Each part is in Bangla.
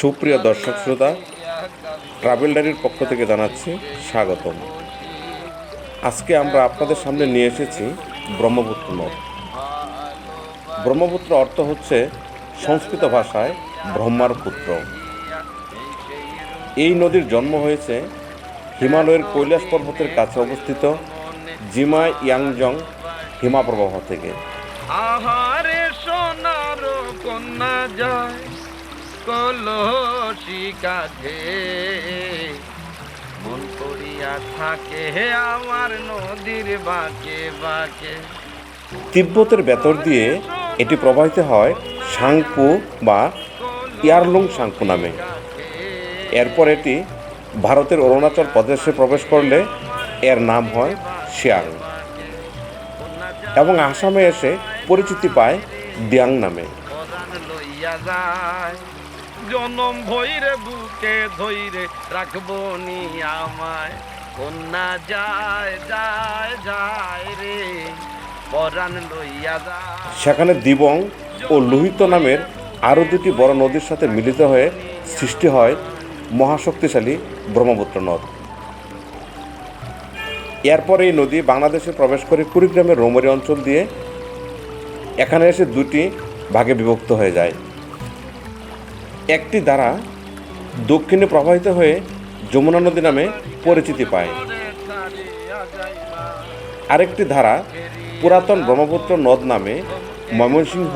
সুপ্রিয় দর্শক শ্রোতা ট্রাভেল ডায়েরির পক্ষ থেকে জানাচ্ছি স্বাগতম। আজকে আমরা আপনাদের সামনে নিয়ে এসেছি ব্রহ্মপুত্র নদ ব্রহ্মপুত্র অর্থ হচ্ছে সংস্কৃত ভাষায় ব্রহ্মার পুত্র। এই নদীর জন্ম হয়েছে হিমালয়ের কৈলাস পর্বতের কাছে অবস্থিত জিমা ইয়াংজং হিমাপ্রবাহ থেকে। আহারে সোনার কন্যা যায়। কলসি কাঁধে মন করিয়া থাকে হে আমার নদীর বাঁকে বাঁকে। তিব্বতের ভেতর দিয়ে এটি প্রবাহিত হয় সাংপু বা ইয়ারলুং সাংপু নামে। এরপর এটি ভারতের অরুণাচল প্রদেশে প্রবেশ করলে এর নাম হয় শিয়াং। এবং আসামে এসে পরিচিতি পায় দিয়াং নামে। জনম ভৈরে বুকে ধৈরে রাখব নি আমায়। কন্যা যায় যায় যায় রে, পরাণ লইয়া যায়। সেখানে দিবং ও লোহিত নামের আরও দুটি বড় নদীর সাথে মিলিত হয়ে সৃষ্টি হয় মহাশক্তিশালী ব্রহ্মপুত্র নদ। এরপর এই নদী বাংলাদেশে প্রবেশ করে কুড়িগ্রামের রোমরি অঞ্চল দিয়ে এখানে এসে দুটি ভাগে বিভক্ত হয়ে যায়। একটি দ্বারা দক্ষিণে প্রবাহিত হয়ে যমুনা নদী নামে পরিচিতি পায়। আরেকটি ধারা পুরাতন ব্রহ্মপুত্র নদ নামে ময়মনসিংহ,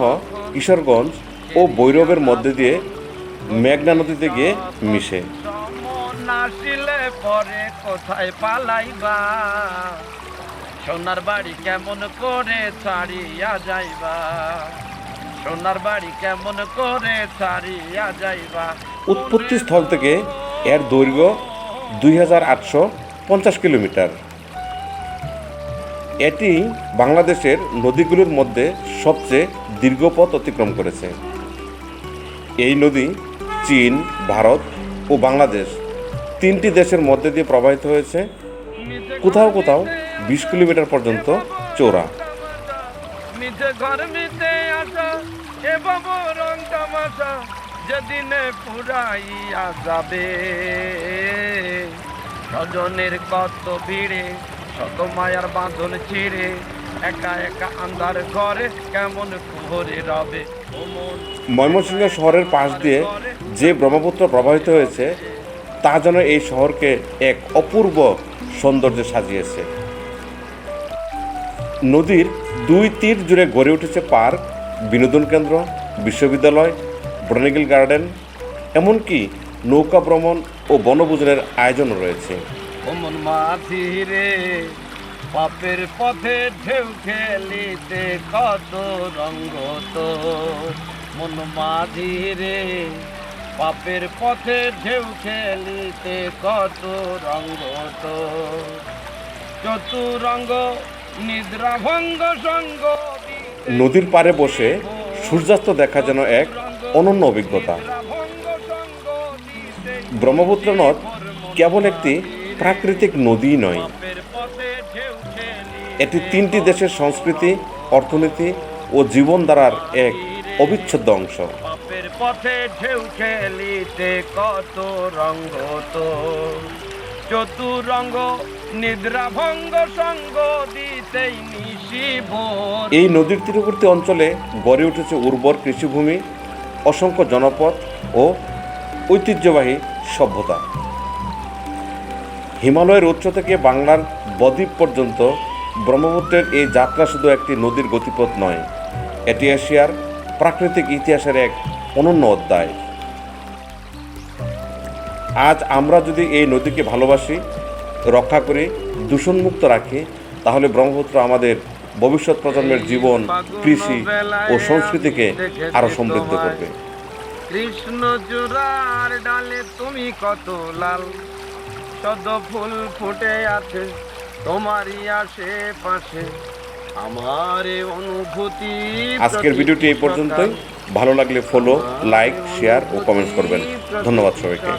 কিশোরগঞ্জ ও বৈরবের মধ্যে দিয়ে মেঘনা নদীতে গিয়ে মিশে। পরে সোনার বাড়ি কেমন করে ছাড়িয়া যাইবা? সোনার বাড়ি কেমন করে ছাড়িয়া যাইবা? উৎপত্তি স্থল থেকে এর দৈর্ঘ্য দুই হাজার আটশো পঞ্চাশ কিলোমিটার। এটি বাংলাদেশের নদীগুলোর মধ্যে সবচেয়ে দীর্ঘ পথ অতিক্রম করেছে। এই নদী চীন, ভারত ও বাংলাদেশ তিনটি দেশের মধ্যে দিয়ে প্রবাহিত হয়েছে। কোথাও কোথাও বিশ কিলোমিটার পর্যন্ত চওড়া। মিঠে ঘর মিটে আসা, এ বাবু রং তামাশা যেদিনে পুরাইয়া যাবে। স্বজনের কত ভিড়ে, শত মায়ার বাঁধন ছিঁড়ে, একা একা আন্ধার ঘরে কেমন ঘরে রবে। ময়মনসিংহ শহরের পাশ দিয়ে যে ব্রহ্মপুত্র প্রবাহিত হয়েছে, তা যেন এই শহরকে এক অপূর্ব সৌন্দর্যে সাজিয়েছে। নদীর দুই তীর জুড়ে গড়ে উঠেছে পার্ক, বিনোদন কেন্দ্র, বিশ্ববিদ্যালয় বোটানিক্যাল গার্ডেন, এমনকি নৌকা ভ্রমণ ও বনভোজনের আয়োজন রয়েছে। পাপের পথে ঢেউ খেলিতে কত রঙ্গ তো মন মাঝি রে পাপের পথে ঢেউ খেলিতে কত রঙ্গ তো চতুরঙ্গ নিদ্রা পাড়ে বসে সূর্যাস্ত দেখা যেন এক অনন্য অভিজ্ঞতা। ব্রহ্মপুত্র নদ কেবল একটি প্রাকৃতিক নদী নয়। এটি তিনটি দেশের সংস্কৃতি অর্থনীতি ও জীবনধারার এক অবিচ্ছেদ্য অংশ। পথে ঢেউ খেলিতে কত রঙ্গ তো। চতুরঙ্গ নিদ্রা ভঙ্গ সঙ্গ দিতেই নিশিব এই নদীর তীরবর্তী অঞ্চলে গড়ে উঠেছে উর্বর কৃষিভূমি, অসংখ্য জনপদ ও ঐতিহ্যবাহী সভ্যতা। হিমালয়ের উচ্চ থেকে বাংলার বদ্বীপ পর্যন্ত ব্রহ্মপুত্রের এই যাত্রা শুধু একটি নদীর গতিপথ নয়, এটি এশিয়ার প্রাকৃতিক ইতিহাসের এক অনন্য অধ্যায়। আজ আমরা যদি এই নদীকে ভালোবাসি রক্ষা করি দূষণমুক্ত রাখি তাহলে ব্রহ্মপুত্র আমাদের ভবিষ্যৎ প্রজন্মের জীবন কৃষি ও সংস্কৃতিকে আরও সমৃদ্ধ করবে। কৃষ্ণ চূড়ার ডালে তুমি কত লাল সদ ফুল ফুটে আছে তোমারই আশেপাশে। আমার অনুভূতি আজকের ভিডিওটি এই পর্যন্তই। ভালো লাগলে ফলো লাইক শেয়ার ও কমেন্টস করবেন। ধন্যবাদ সবাইকে।